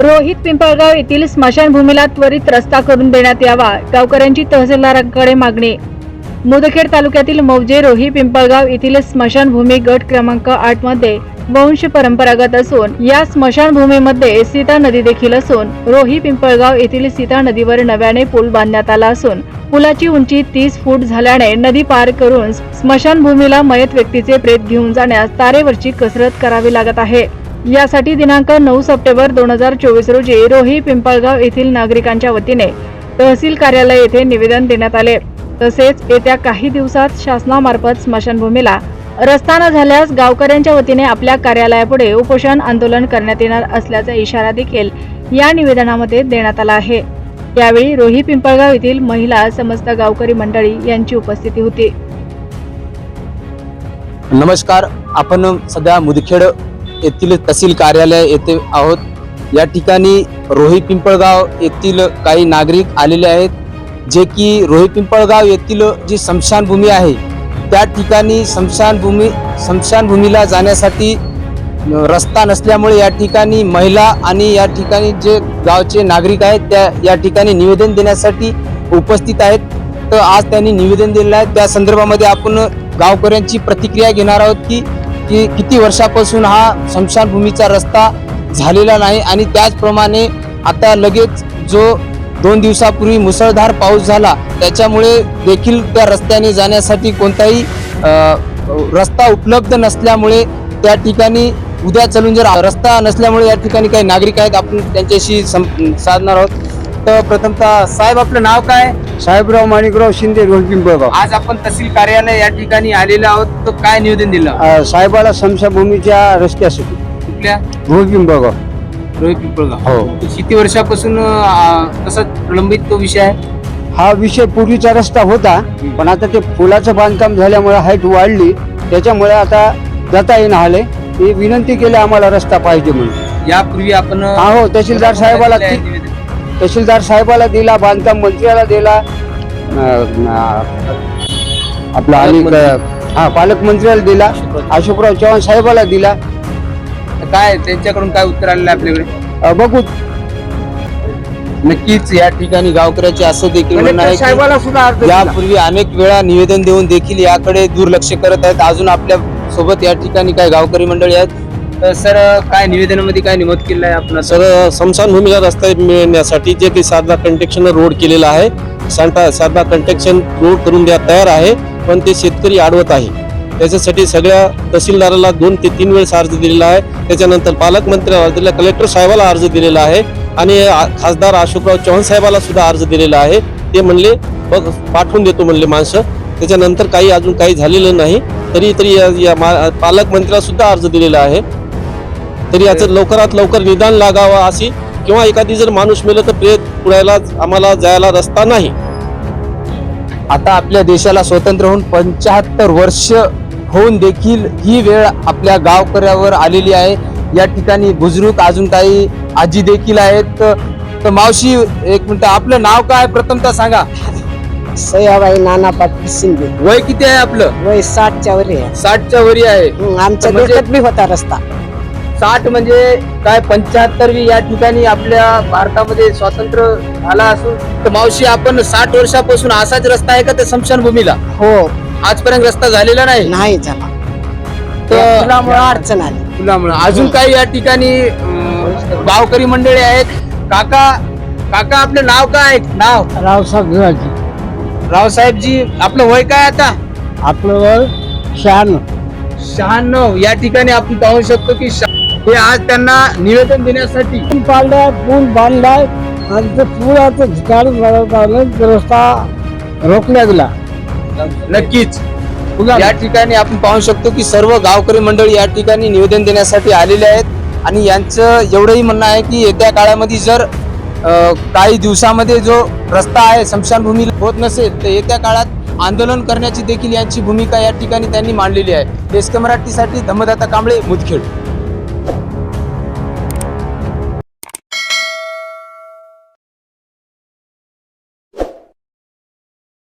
रोहित पिंपळगाव येथील स्मशानभूमीला त्वरित रस्ता करून देण्यात यावा गावकऱ्यांची तहसीलदारांकडे मागणी. मुदखेड तालुक्यातील मौजे रोही पिंपळगाव येथील स्मशानभूमी गट क्रमांक आठमध्ये वंश परंपरागत असून या स्मशानभूमीमध्ये सीता नदी देखील असून रोही पिंपळगाव येथील सीता नदीवर नव्याने पूल बांधण्यात आला असून पुलाची उंची तीस फूट झाल्याने नदी पार करून स्मशानभूमीला मयत व्यक्तीचे प्रेत घेऊन जाण्यास तारेवरची कसरत करावी लागत आहे. यासाठी दिनांक नऊ सप्टेंबर दोन हजार चोवीस रोजी रोही पिंपळगाव येथील नागरिकांच्या वतीने तहसील कार्यालय येथे निवेदन देण्यात आले. तसेच येत्या काही दिवसात शासनामार्फत स्मशानभूमीला रस्ता न झाल्यास गावकऱ्यांच्या वतीने आपल्या कार्यालयापुढे उपोषण आंदोलन करण्यात येणार असल्याचा इशारा देखील या निवेदनामध्ये देण्यात आला आहे. यावेळी रोही पिंपळगाव येथील महिला समस्त गावकरी मंडळी यांची उपस्थिती होती. नमस्कार आपण सध्या मुदखेड येथील तहसील कार्यालय येथे आहोत. या ठिकाणी रोही पिंपळगाव येथील काही नागरिक आलेले आहेत जे की रोही पिंपळगाव येथील जी स्मशानभूमी आहे त्या ठिकाणी स्मशानभूमी स्मशानभूमीला जाण्यासाठी रस्ता नसल्यामुळे या ठिकाणी महिला आणि या ठिकाणी जे गावचे नागरिक आहेत त्या या ठिकाणी निवेदन देण्यासाठी उपस्थित आहेत. तर आज त्यांनी निवेदन दिलेलं आहे. त्या संदर्भामध्ये आपण गावकऱ्यांची प्रतिक्रिया घेणार आहोत की की किती वर्षापासून हा स्मशानभूमीचा रस्ता झालेला नाही आणि त्याचप्रमाणे आता लगेच जो दोन दिवसापूर्वी मुसळधार पाऊस झाला त्याच्यामुळे देखील त्या रस्त्याने जाण्यासाठी कोणताही रस्ता उपलब्ध नसल्यामुळे त्या ठिकाणी उद्या चलून जर रस्ता नसल्यामुळे या ठिकाणी काही नागरिक आहेत आपण त्यांच्याशी साधणार आहोत. तर प्रथमतः साहेब आपलं नाव काय? साहेबराव माणिकराव शिंदे रोहित पिंपळगाव आज आपण तहसील कार्यालय या ठिकाणी आलेलो आहोत. तर काय निवेदन दिलं? अ, साहेबाला समशाभूमीच्या रस्त्यासाठी. कुठल्या? रोहित पिंपळगाव रोहित पिंपळगाव हो. किती वर्षापासून अं, तसंच प्रलंबित तो विषय आहे? हा विषय पूर्वीचा रस्ता होता पण आता ते पुलाचं बांधकाम झाल्यामुळे हाईट वाढली. त्याच्यामुळे आता जाता येणं आले विनंती केली आम्हाला रस्ता पाहिजे म्हणून. यापूर्वी आपण हा तहसीलदार साहेबाला ती- निवेदन. तहसीलदार साहेबाला दिला बांधकाम मंत्र्याला दिला. आपला आणि हा पालकमंत्र्याला दिला. अशोकराव चव्हाण साहेबाला दिला. काय त्यांच्याकडून काय उत्तर आलेलं आहे आपल्याकडे? बघू. नक्कीच या ठिकाणी गावकऱ्याचे असं देखील म्हणणं आहे. यापूर्वी अनेक वेळा निवेदन देऊन देखील याकडे दुर्लक्ष करत आहेत. अजून आपल्यासोबत या ठिकाणी काही गावकरी मंडळी आहेत. तर सर काय निवेदनामध्ये काय नमूद केलं आहे आपण? सर स्मशानभूमीला रस्ता मिळण्यासाठी जे काही साधना कंटेक्शन रोड केलेला आहे सारदा साधना कंटेक्शन रोड करून द्या तयार आहे पण ते शेतकरी अडवत आहे. त्याच्यासाठी सगळ्या तहसीलदाराला दोन ते तीन वेळेस अर्ज दिलेला आहे. त्याच्यानंतर पालकमंत्र्याला अर्ज दिला कलेक्टर साहेबाला अर्ज दिलेला आहे आणि आ- खासदार अशोकराव चव्हाण साहेबाला सुद्धा अर्ज दिलेला आहे. ते म्हणले बघ पाठवून देतो म्हणले माणसं. त्याच्यानंतर काही अजून काही झालेलं नाही. तरी तरी या- या मा- पालकमंत्र्याला सुद्धा अर्ज दिलेला आहे. तरी याचं लवकरात लवकर निदान लागावं अशी किंवा एखादी जर माणूस मेलं तर प्रेत पुढायला आम्हाला जायला रस्ता नाही. आता आपल्या देशाला स्वतंत्र होऊन पंच्याहत्तर वर्ष होऊन देखील ही वेळ आपल्या गावकऱ्यावर आलेली आहे. या ठिकाणी बुजुर्ग अजून काही आजी देखील आहेत. तर मावशी एक मिनिट आपलं नाव काय? प्रथमतः सांगा. सयाबाई नाना पाटील शिंदे. वय किती आहे आपलं? वय साठच्या वर आहे. साठच्या वरी आहे. हं, आमच्या म्हणजे- डोक्यात बी होता रस्ता. साठ म्हणजे काय पंच्याहत्तरवी या ठिकाणी आपल्या भारतामध्ये स्वातंत्र्य झाला असून तर मावशी आपण साठ वर्षापासून असाच रस्ता आहे का त्या स्मशानभूमीला हो. आजपर्यंत रस्ता झालेला नाही? नाही झाला. तर अडचण आली. फुलामुळं अजून काही या ठिकाणी अं, गावकरी मंडळी आहेत? काका काका आपलं नाव काय नाव? रावसाहेब गिराजी. रावसाहेबजी आपलं वय काय आता? आपलं वय शहाण्णव. शहाण्णव. या ठिकाणी आपण पाहू शकतो की शहा- हे आज त्यांना निवेदन देण्यासाठी पाडलाय पूल बांधलाय आणि ते पुलाचं ठिकाण रस्ता रोखल्या गेला नक्कीच. या ठिकाणी आपण पाहू शकतो की सर्व गावकरी मंडळी या ठिकाणी निवेदन देण्यासाठी आलेले आहेत. आणि यांचं एवढंही म्हणणं आहे की येत्या काळामध्ये जर काही दिवसामध्ये जो रस्ता आहे स्मशानभूमी होत नसेल तर येत्या काळात आंदोलन करण्याची देखील यांची भूमिका या ठिकाणी त्यांनी मांडलेली आहे. एस के मराठीसाठी धम्मदाता कांबळे मुदखेड.